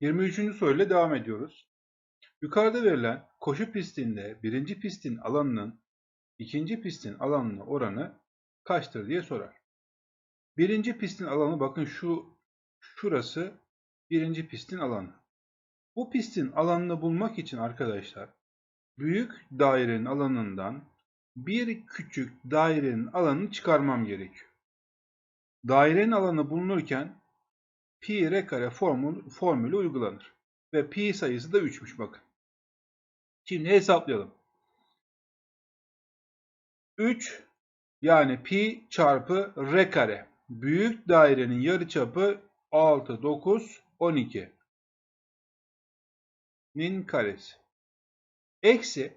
23. soruyla devam ediyoruz. Yukarıda verilen koşu pistinde birinci pistin alanının ikinci pistin alanına oranı kaçtır diye sorar. Birinci pistin alanı bakın şu şurası birinci pistin alanı. Bu pistin alanını bulmak için arkadaşlar büyük dairenin alanından bir küçük dairenin alanını çıkarmam gerekiyor. Dairenin alanı bulunurken pi r kare formül, formülü uygulanır. Ve pi sayısı da 3'müş bakın. Şimdi hesaplayalım. 3 yani pi çarpı r kare. Büyük dairenin yarıçapı 6, 9, 12. Nin karesi. Eksi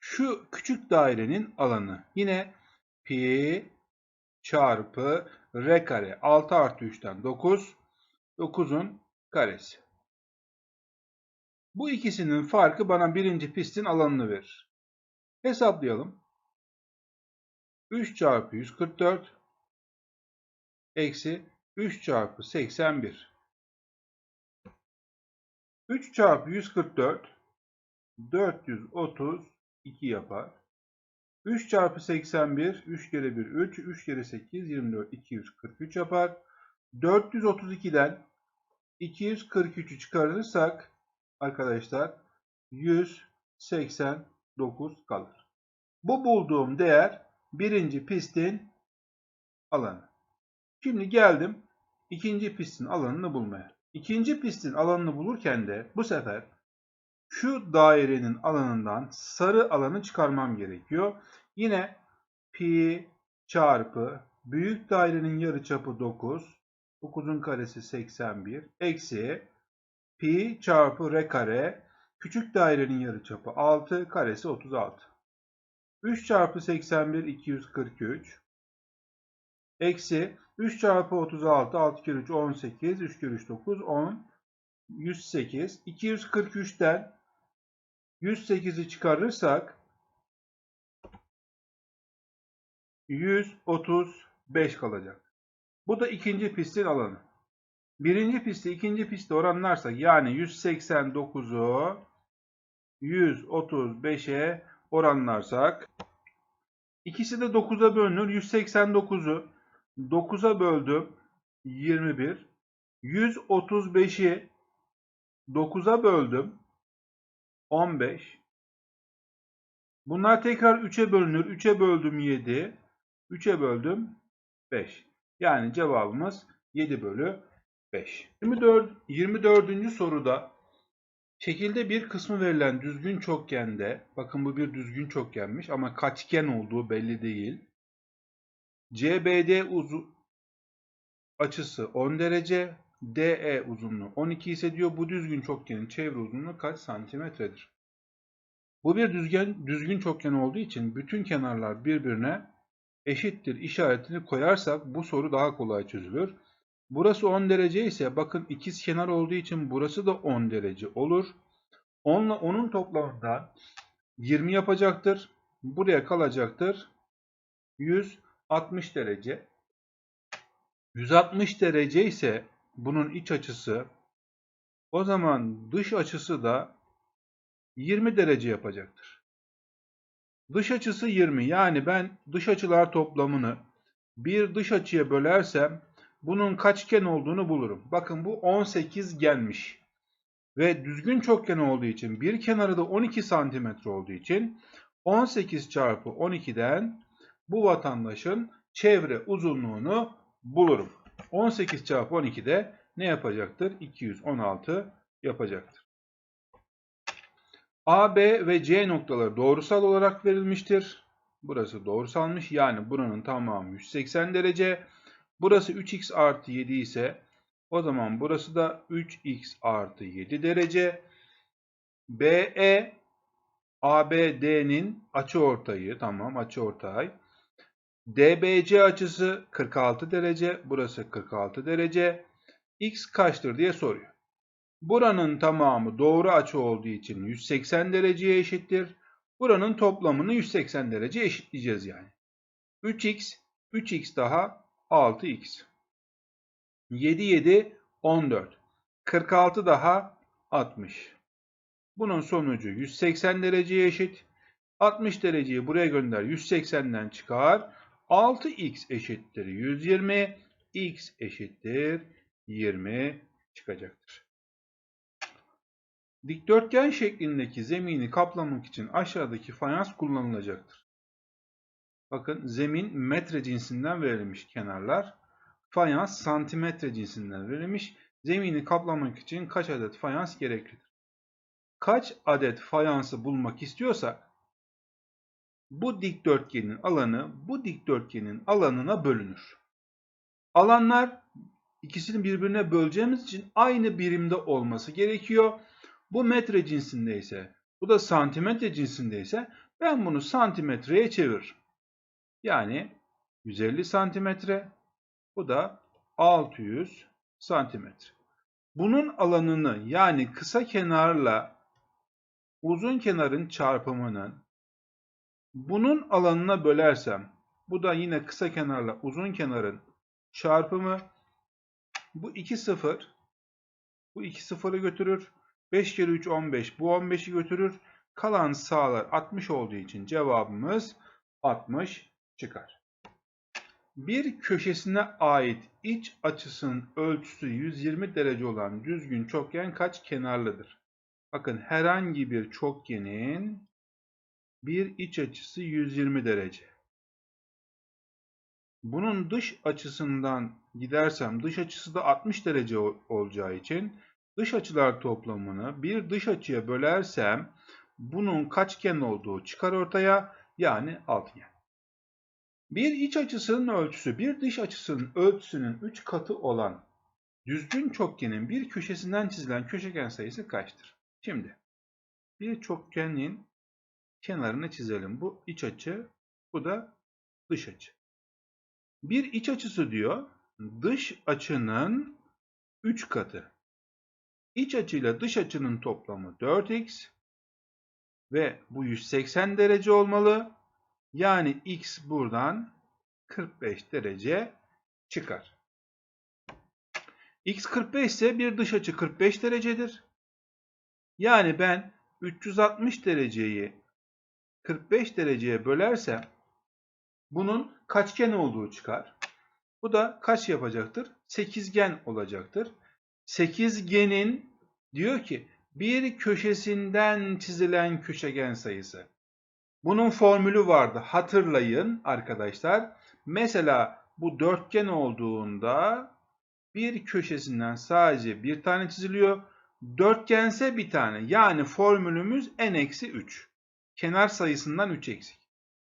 şu küçük dairenin alanı. Yine pi çarpı r kare. 6 artı 3'ten 9. 9'un karesi. Bu ikisinin farkı bana birinci pistin alanını verir. Hesaplayalım. 3 çarpı 144 eksi 3 çarpı 81. 3 çarpı 144 432 yapar. 3 çarpı 81 3 kere 1 3 3 kere 8 24 243 yapar. 432'den 243'ü çıkarırsak arkadaşlar 189 kalır. Bu bulduğum değer birinci pistin alanı. Şimdi geldim ikinci pistin alanını bulmaya. İkinci pistin alanını bulurken de bu sefer şu dairenin alanından sarı alanı çıkarmam gerekiyor. Yine pi çarpı büyük dairenin yarıçapı 9, 9'un karesi 81 eksi pi çarpı r kare küçük dairenin yarıçapı 6 karesi 36. 3 çarpı 81 243 eksi 3 çarpı 36 6 kere 3 18 3 kere 3 9 10 108 243'ten 108'i çıkarırsak 135 kalacak. Bu da ikinci pistin alanı. Birinci pisti ikinci pisti oranlarsak yani 189'u 135'e oranlarsak ikisi de 9'a bölünür. 189'u 9'a böldüm 21. 135'i 9'a böldüm 15. Bunlar tekrar 3'e bölünür. 3'e böldüm 7. 3'e böldüm 5. Yani cevabımız 7 bölü 5. 24, 24. soruda şekilde bir kısmı verilen düzgün çokgende, bakın bu bir düzgün çokgenmiş ama kaçgen olduğu belli değil. CBD uzu açısı 10 derece, DE uzunluğu 12 ise diyor bu düzgün çokgenin çevre uzunluğu kaç santimetredir? Bu bir düzgün, düzgün çokgen olduğu için bütün kenarlar birbirine eşittir işaretini koyarsak bu soru daha kolay çözülür. Burası 10 derece ise bakın ikiz kenar olduğu için burası da 10 derece olur. 10 ile 10'un toplamından 20 yapacaktır. Buraya kalacaktır. 160 derece. 160 derece ise bunun iç açısı o zaman dış açısı da 20 derece yapacaktır. Dış açısı 20 yani ben dış açılar toplamını bir dış açıya bölersem bunun kaçgen olduğunu bulurum. Bakın bu 18 gelmiş. Ve düzgün çokgen olduğu için bir kenarı da 12 santimetre olduğu için 18 çarpı 12'den bu vatandaşın çevre uzunluğunu bulurum. 18 çarpı 12 de ne yapacaktır? 216 yapacaktır. A, B ve C noktaları doğrusal olarak verilmiştir. Burası doğrusalmış. Yani buranın tamamı 180 derece. Burası 3x artı 7 ise o zaman burası da 3x artı 7 derece. BE ABD'nin açıortayı tamam açıortay. DBC açısı 46 derece. Burası 46 derece. X kaçtır diye soruyor. Buranın tamamı doğru açı olduğu için 180 dereceye eşittir. Buranın toplamını 180 derece eşitleyeceğiz yani. 3x, 3x daha 6x. 7, 7, 14. 46 daha 60. Bunun sonucu 180 dereceye eşit. 60 dereceyi buraya gönder. 180'den çıkar. 6x eşittir 120. x eşittir 20 çıkacaktır. Dikdörtgen şeklindeki zemini kaplamak için aşağıdaki fayans kullanılacaktır. Bakın zemin metre cinsinden verilmiş kenarlar. Fayans santimetre cinsinden verilmiş. Zemini kaplamak için kaç adet fayans gereklidir? Kaç adet fayansı bulmak istiyorsak bu dikdörtgenin alanı bu dikdörtgenin alanına bölünür. Alanlar ikisini birbirine böleceğimiz için aynı birimde olması gerekiyor. Bu metre cinsindeyse, bu da santimetre cinsindeyse ben bunu santimetreye çeviririm. Yani 150 santimetre, bu da 600 santimetre. Bunun alanını yani kısa kenarla uzun kenarın çarpımının bunun alanına bölersem, bu da yine kısa kenarla uzun kenarın çarpımı, bu 2 sıfır, bu 2 sıfırı götürür. 5 kere 3 15, bu 15'i götürür. Kalan sağlar 60 olduğu için cevabımız 60 çıkar. Bir köşesine ait iç açısının ölçüsü 120 derece olan düzgün çokgen kaç kenarlıdır? Bakın herhangi bir çokgenin bir iç açısı 120 derece. Bunun dış açısından gidersem dış açısı da 60 derece olacağı için dış açılar toplamını bir dış açıya bölersem bunun kaçgen olduğu çıkar ortaya yani altıgen. Bir iç açısının ölçüsü bir dış açısının ölçüsünün 3 katı olan düzgün çokgenin bir köşesinden çizilen köşegen sayısı kaçtır? Şimdi bir çokgenin kenarını çizelim. Bu iç açı, bu da dış açı. Bir iç açısı diyor, dış açının 3 katı. İç açıyla dış açının toplamı 4x ve bu 180 derece olmalı. Yani x buradan 45 derece çıkar. x 45 ise bir dış açı 45 derecedir. Yani ben 360 dereceyi 45 dereceye bölersem bunun kaçgen olduğu çıkar. Bu da kaç yapacaktır? Sekizgen olacaktır. Sekizgenin diyor ki bir köşesinden çizilen köşegen sayısı. Bunun formülü vardı. Hatırlayın arkadaşlar. Mesela bu dörtgen olduğunda bir köşesinden sadece bir tane çiziliyor. Dörtgense bir tane. Yani formülümüz n-3. Kenar sayısından 3 eksik.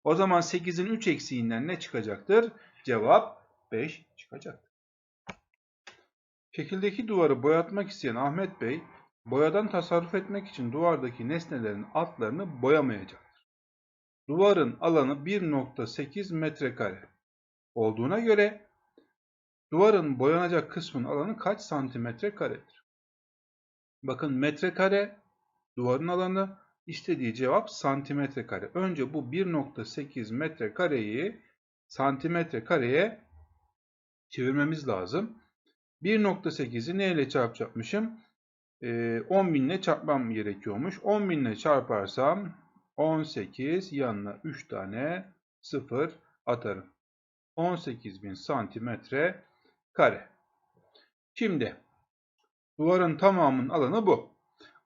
O zaman 8'in 3 eksiğinden ne çıkacaktır? Cevap 5 çıkacaktır. Şekildeki duvarı boyatmak isteyen Ahmet Bey, boyadan tasarruf etmek için duvardaki nesnelerin altlarını boyamayacaktır. Duvarın alanı 1.8 metrekare olduğuna göre duvarın boyanacak kısmın alanı kaç santimetre karedir? Bakın metrekare duvarın alanı, istediği cevap santimetre kare. Önce bu 1.8 metrekareyi santimetre kareye çevirmemiz lazım. 1.8'i neyle çarpacakmışım? Ee, 10.000 ile çarpmam gerekiyormuş. 10.000 ile çarparsam 18 yanına 3 tane 0 atarım. 18.000 santimetre kare. Şimdi duvarın tamamının alanı bu.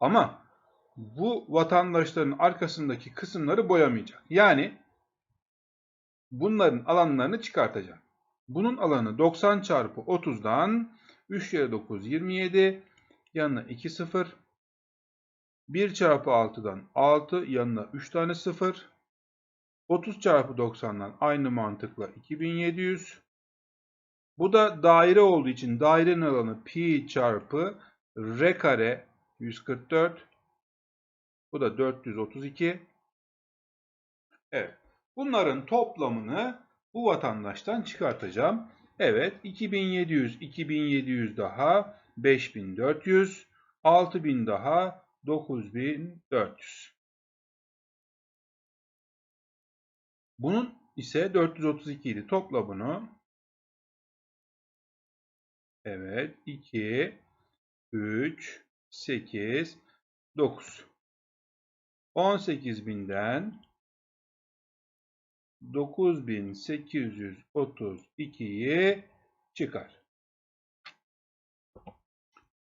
Ama bu vatandaşların arkasındaki kısımları boyamayacak. Yani bunların alanlarını çıkartacağım. Bunun alanı 90 çarpı 30'dan 3 kere 9 27 yanına 2 0 1 çarpı 6'dan 6 yanına 3 tane 0 30 çarpı 90'dan aynı mantıkla 2700 bu da daire olduğu için dairenin alanı pi çarpı r kare 144 bu da 432 evet bunların toplamını bu vatandaştan çıkartacağım. Evet 2700, 2700 daha 5400, 6000 daha 9400. Bunun ise 432 idi. Topla bunu. Evet 2 3, 8, 9. 18.000'den 9832'yi çıkar.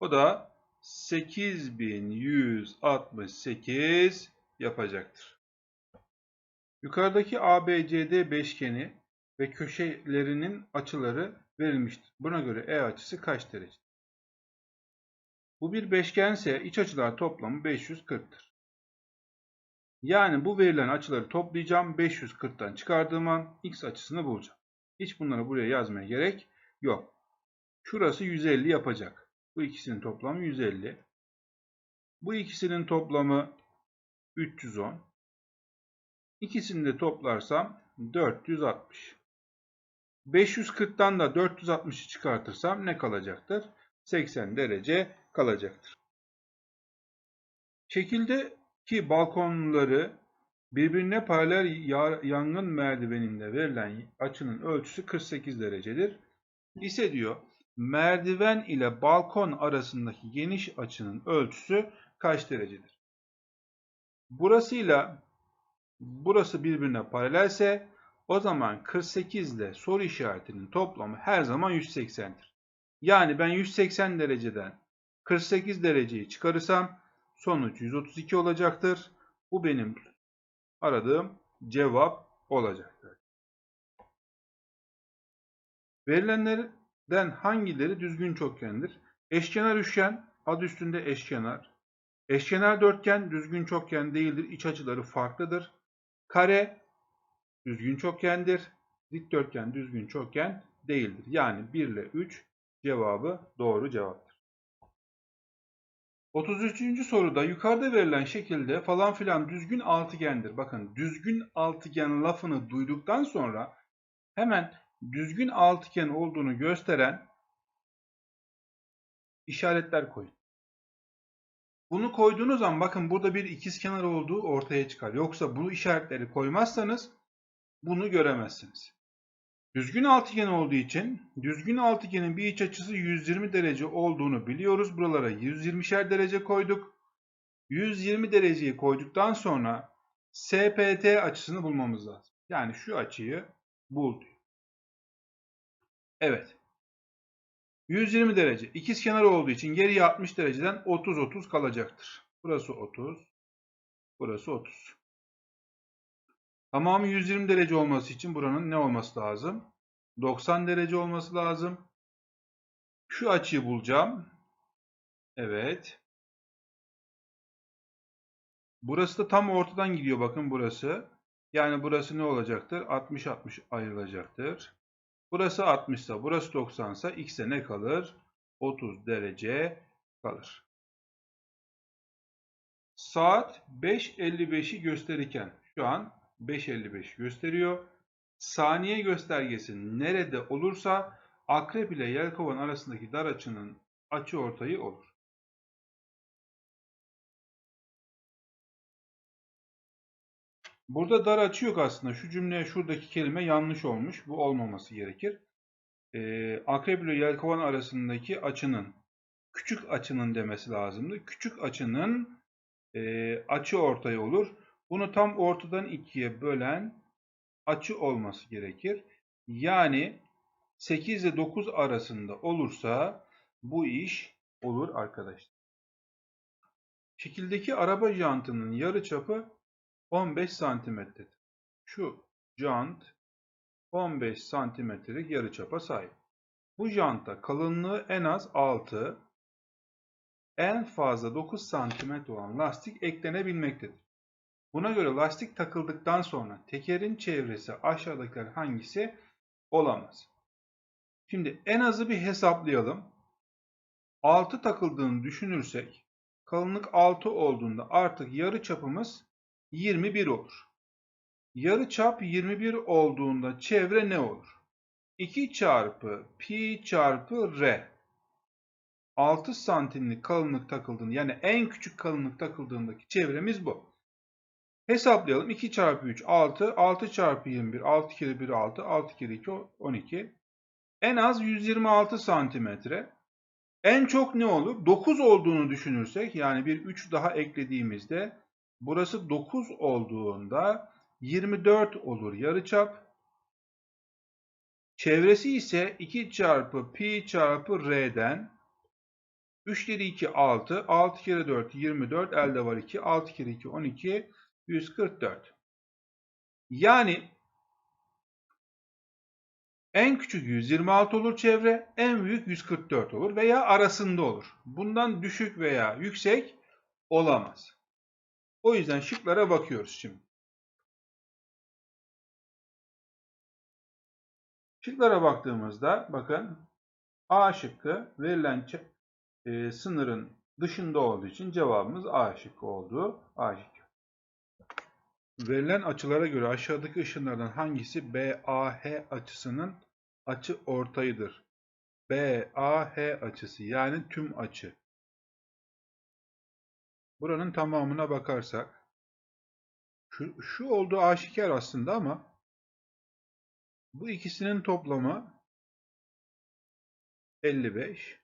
O da 8168 yapacaktır. Yukarıdaki ABCD beşgeni ve köşelerinin açıları verilmiştir. Buna göre E açısı kaç derece? Bu bir beşgense iç açılar toplamı 540'tır. Yani bu verilen açıları toplayacağım. 540'tan çıkardığım an x açısını bulacağım. Hiç bunları buraya yazmaya gerek yok. Şurası 150 yapacak. Bu ikisinin toplamı 150. Bu ikisinin toplamı 310. İkisini de toplarsam 460. 540'tan da 460'ı çıkartırsam ne kalacaktır? 80 derece kalacaktır. Şekildeki balkonları birbirine paralel yangın merdiveninde verilen açının ölçüsü 48 derecedir. İse diyor merdiven ile balkon arasındaki geniş açının ölçüsü kaç derecedir? Burasıyla burası birbirine paralelse o zaman 48 ile soru işaretinin toplamı her zaman 180'dir. Yani ben 180 dereceden 48 dereceyi çıkarırsam sonuç 132 olacaktır. Bu benim aradığım cevap olacaktır. Verilenlerden hangileri düzgün çokgendir? Eşkenar üçgen adı üstünde eşkenar. Eşkenar dörtgen düzgün çokgen değildir. İç açıları farklıdır. Kare düzgün çokgendir. Dikdörtgen düzgün çokgen değildir. Yani 1 ile 3 cevabı doğru cevaptır. 33. soruda yukarıda verilen şekilde falan filan düzgün altıgendir. Bakın düzgün altıgen lafını duyduktan sonra hemen düzgün altıgen olduğunu gösteren işaretler koyun. Bunu koyduğunuz zaman bakın burada bir ikizkenar olduğu ortaya çıkar. Yoksa bu işaretleri koymazsanız bunu göremezsiniz. Düzgün altıgen olduğu için düzgün altıgenin bir iç açısı 120 derece olduğunu biliyoruz. Buralara 120'şer derece koyduk. 120 dereceyi koyduktan sonra SPT açısını bulmamız lazım. Yani şu açıyı bul. Evet. 120 derece. İkiz kenar olduğu için geriye 60 dereceden 30-30 kalacaktır. Burası 30. Burası 30. Tamamı 120 derece olması için buranın ne olması lazım? 90 derece olması lazım. Şu açıyı bulacağım. Evet. Burası da tam ortadan gidiyor bakın burası. Yani burası ne olacaktır? 60-60 ayrılacaktır. Burası 60 ise burası 90 ise x'e ne kalır? 30 derece kalır. Saat 5.55'i gösterirken şu an 5.55 gösteriyor. Saniye göstergesi nerede olursa akrep ile yelkovan arasındaki dar açının açı ortayı olur. Burada dar açı yok aslında. Şu cümle, şuradaki kelime yanlış olmuş. Bu olmaması gerekir. Ee, akrep ile yelkovan arasındaki açının, küçük açının demesi lazımdı. Küçük açının e, açı ortayı olur. Bunu tam ortadan ikiye bölen açı olması gerekir. Yani 8 ile 9 arasında olursa bu iş olur arkadaşlar. Şekildeki araba jantının yarı çapı 15 santimetredir. Şu jant 15 santimetrelik yarı çapa sahip. Bu jantta kalınlığı en az 6, en fazla 9 santimetre olan lastik eklenebilmektedir. Buna göre lastik takıldıktan sonra tekerin çevresi aşağıdakiler hangisi olamaz? Şimdi en azı bir hesaplayalım. 6 takıldığını düşünürsek kalınlık 6 olduğunda artık yarı çapımız 21 olur. Yarı çap 21 olduğunda çevre ne olur? 2 çarpı pi çarpı r. 6 santimlik kalınlık takıldığında yani en küçük kalınlık takıldığındaki çevremiz bu. Hesaplayalım. 2 çarpı 3 6. 6 çarpı 21. 6 kere 1 6. 6 kere 2 12. En az 126 santimetre. En çok ne olur? 9 olduğunu düşünürsek yani bir 3 daha eklediğimizde burası 9 olduğunda 24 olur yarıçap. Çevresi ise 2 çarpı pi çarpı r'den 3 kere 2 6, 6 kere 4 24, elde var 2, 6 kere 2 12, 144. Yani en küçük 126 olur çevre, en büyük 144 olur veya arasında olur. Bundan düşük veya yüksek olamaz. O yüzden şıklara bakıyoruz şimdi. Şıklara baktığımızda bakın A şıkkı verilen e, sınırın dışında olduğu için cevabımız A şıkkı oldu. A şıkkı. Verilen açılara göre aşağıdaki ışınlardan hangisi BAH açısının açı ortayıdır? BAH açısı yani tüm açı. Buranın tamamına bakarsak şu, şu olduğu aşikar aslında ama bu ikisinin toplamı 55.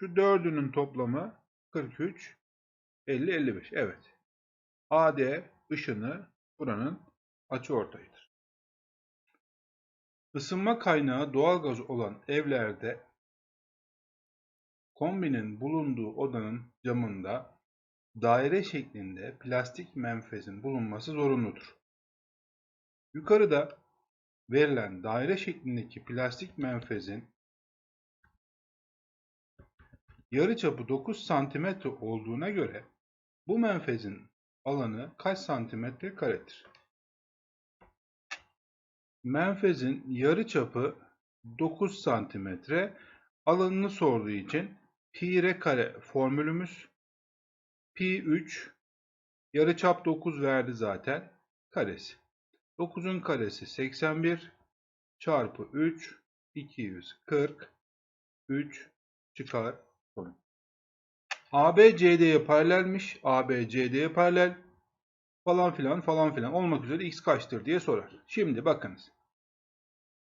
Şu dördünün toplamı 43, 50, 55. Evet. AD ışını buranın açıortayıdır. Isınma kaynağı doğalgaz olan evlerde kombinin bulunduğu odanın camında daire şeklinde plastik menfezin bulunması zorunludur. Yukarıda verilen daire şeklindeki plastik menfezin yarıçapı 9 cm olduğuna göre bu menfezin alanı kaç santimetre karedir? Menfezin yarıçapı 9 santimetre. Alanını sorduğu için pi r kare formülümüz pi 3 yarıçap 9 verdi zaten karesi. 9'un karesi 81 çarpı 3 240 3 çıkar sonuç. AB CD'ye paralelmiş. AB CD'ye paralel falan filan falan filan olmak üzere x kaçtır diye sorar. Şimdi bakınız.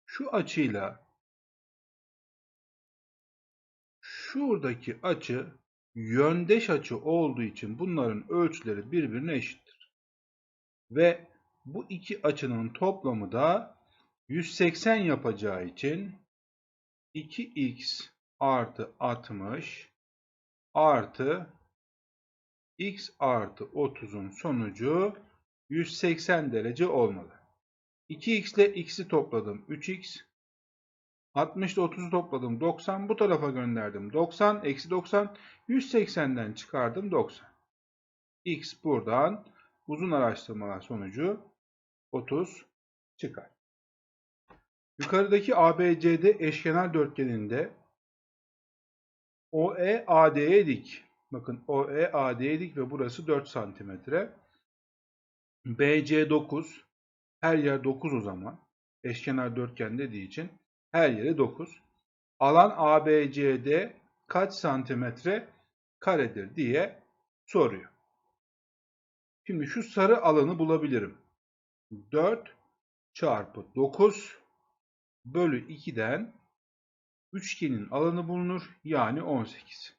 Şu açıyla şuradaki açı yöndeş açı olduğu için bunların ölçüleri birbirine eşittir. Ve bu iki açının toplamı da 180 yapacağı için 2x artı 60 artı x artı 30'un sonucu 180 derece olmalı. 2x ile x'i topladım 3x. 60 ile 30'u topladım 90. Bu tarafa gönderdim 90. Eksi 90. 180'den çıkardım 90. x buradan uzun araştırmalar sonucu 30 çıkar. Yukarıdaki ABCD eşkenar dörtgeninde OE AD'ye dik. Bakın OE AD'ye dik ve burası 4 santimetre. BC 9. Her yer 9 o zaman. Eşkenar dörtgen dediği için her yere 9. Alan ABCD kaç santimetre karedir diye soruyor. Şimdi şu sarı alanı bulabilirim. 4 çarpı 9 bölü 2'den üçgenin alanı bulunur. Yani 18.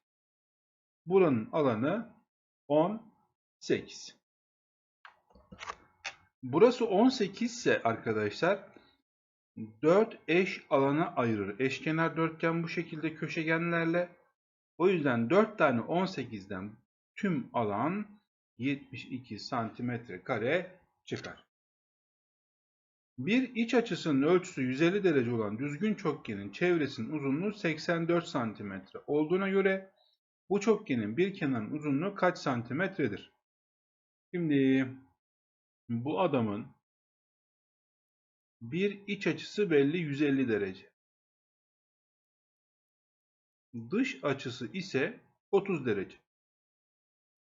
Buranın alanı 18. Burası 18 ise arkadaşlar 4 eş alana ayırır. Eşkenar dörtgen bu şekilde köşegenlerle. O yüzden 4 tane 18'den tüm alan 72 santimetre kare çıkar. Bir iç açısının ölçüsü 150 derece olan düzgün çokgenin çevresinin uzunluğu 84 cm olduğuna göre bu çokgenin bir kenarının uzunluğu kaç santimetredir? Şimdi bu adamın bir iç açısı belli 150 derece. Dış açısı ise 30 derece.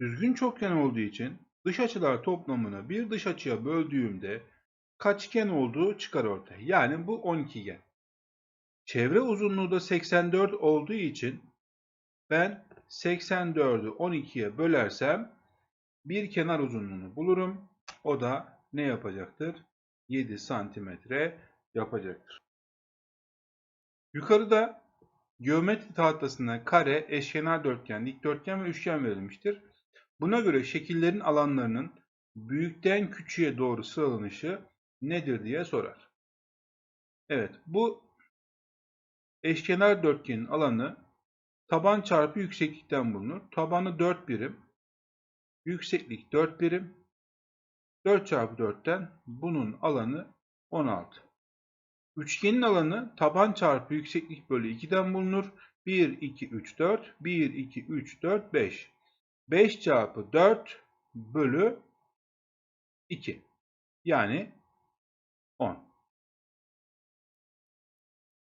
Düzgün çokgen olduğu için dış açılar toplamını bir dış açıya böldüğümde kaçgen olduğu çıkar ortaya. Yani bu 12 gen. Çevre uzunluğu da 84 olduğu için ben 84'ü 12'ye bölersem bir kenar uzunluğunu bulurum. O da ne yapacaktır? 7 santimetre yapacaktır. Yukarıda geometri tahtasına kare, eşkenar dörtgen, dikdörtgen ve üçgen verilmiştir. Buna göre şekillerin alanlarının büyükten küçüğe doğru sıralanışı nedir diye sorar. Evet, bu eşkenar dörtgenin alanı taban çarpı yükseklikten bulunur. Tabanı 4 birim, yükseklik 4 birim. 4 çarpı 4'ten bunun alanı 16. Üçgenin alanı taban çarpı yükseklik bölü 2'den bulunur. 1, 2, 3, 4. 1, 2, 3, 4, 5. 5 çarpı 4 bölü 2. Yani 10.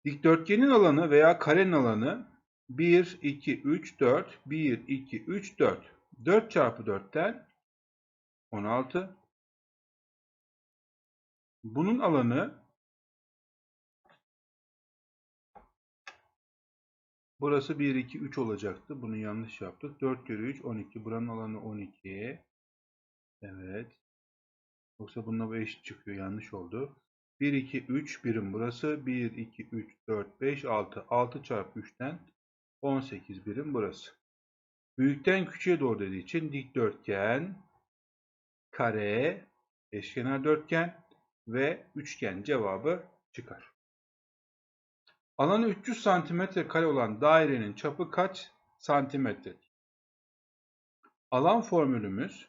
Dikdörtgenin alanı veya karenin alanı 1, 2, 3, 4. 1, 2, 3, 4. 4 çarpı 4'ten 16. Bunun alanı burası 1, 2, 3 olacaktı. Bunu yanlış yaptık. 4 kere 3, 12. Buranın alanı 12. Evet. Yoksa bununla bu eşit çıkıyor. Yanlış oldu. 1, 2, 3 birim burası. 1, 2, 3, 4, 5, 6. 6 çarpı 3'ten 18 birim burası. Büyükten küçüğe doğru dediği için dikdörtgen, kare, eşkenar dörtgen ve üçgen cevabı çıkar. Alanı 300 santimetre kare olan dairenin çapı kaç santimetredir? Alan formülümüz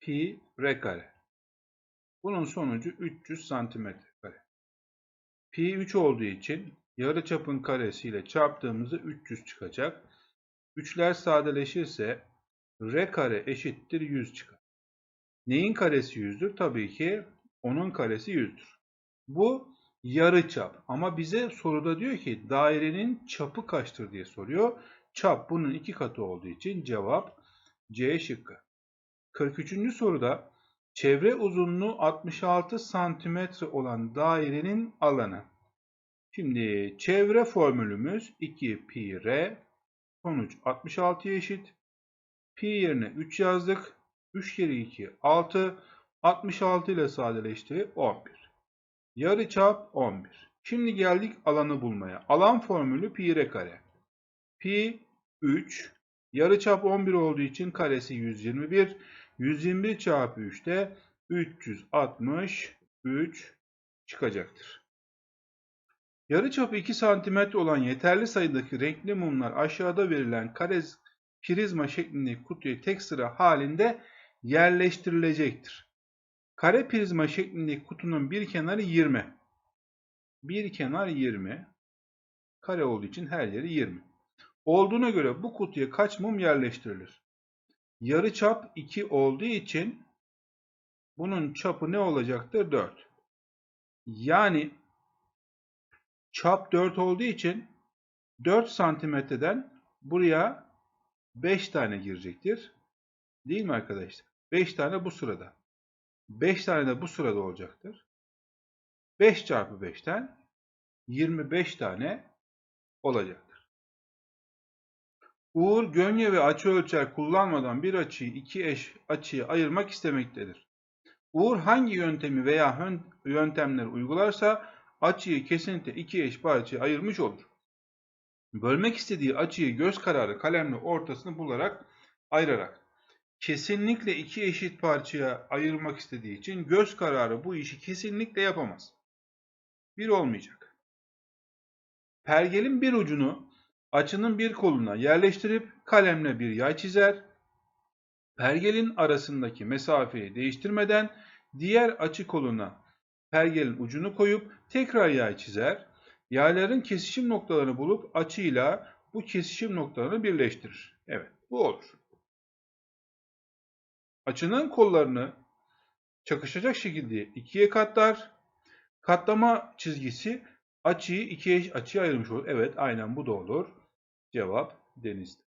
pi r kare. Bunun sonucu 300 santimetre kare. Pi 3 olduğu için yarıçapın karesiyle çarptığımızda 300 çıkacak. Üçler sadeleşirse r kare eşittir 100 çıkar. Neyin karesi 100'dür? Tabii ki onun karesi 100'dür. Bu yarı çap. Ama bize soruda diyor ki dairenin çapı kaçtır diye soruyor. Çap bunun iki katı olduğu için cevap C şıkkı. 43. soruda çevre uzunluğu 66 santimetre olan dairenin alanı. Şimdi çevre formülümüz 2 pi r sonuç 66'ya eşit. Pi yerine 3 yazdık. 3 kere 2 6 66 ile sadeleşti 11. Yarıçap 11. Şimdi geldik alanı bulmaya. Alan formülü pi r kare. Pi 3. Yarıçap 11 olduğu için karesi 121. 121 çarpı 3'te 363 çıkacaktır. Yarıçapı 2 cm olan yeterli sayıdaki renkli mumlar aşağıda verilen kare prizma şeklindeki kutuya tek sıra halinde yerleştirilecektir. Kare prizma şeklindeki kutunun bir kenarı 20. Bir kenar 20. Kare olduğu için her yeri 20. Olduğuna göre bu kutuya kaç mum yerleştirilir? Yarıçap 2 olduğu için bunun çapı ne olacaktır? 4. Yani çap 4 olduğu için 4 santimetreden buraya 5 tane girecektir. Değil mi arkadaşlar? 5 tane bu sırada. 5 tane de bu sırada olacaktır. 5 çarpı 5'ten 25 tane olacaktır. Uğur, gönye ve açı ölçer kullanmadan bir açıyı iki eş açıya ayırmak istemektedir. Uğur hangi yöntemi veya yöntemleri uygularsa açıyı kesinlikle iki eş parçaya ayırmış olur. Bölmek istediği açıyı göz kararı kalemle ortasını bularak ayırarak kesinlikle iki eşit parçaya ayırmak istediği için göz kararı bu işi kesinlikle yapamaz. Bir olmayacak. Pergelin bir ucunu açının bir koluna yerleştirip kalemle bir yay çizer. Pergelin arasındaki mesafeyi değiştirmeden diğer açı koluna pergelin ucunu koyup tekrar yay çizer. Yayların kesişim noktalarını bulup açıyla bu kesişim noktalarını birleştirir. Evet bu olur. Açının kollarını çakışacak şekilde ikiye katlar. Katlama çizgisi açıyı ikiye açıya ayırmış olur. Evet aynen bu da olur. Cevap denizdir.